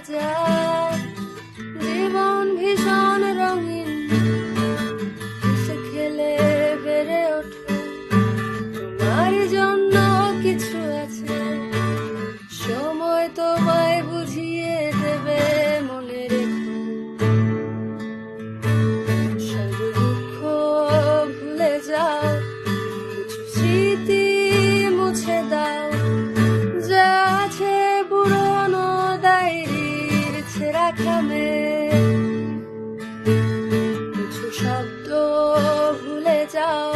家。কথা কিছু শব্দ ভুলে যাও,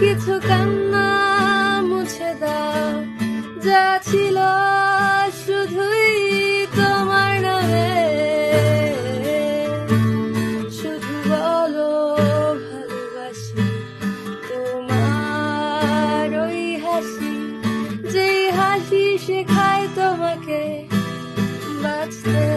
কিছু কান্না মুছে দাও। যা ছিল শুধুই তোমার নামে। শুধু বলো ভালোবাসি, তোমার ওই হাসি। যেই হাসি শেখায় তোমাকে, বাঁচতে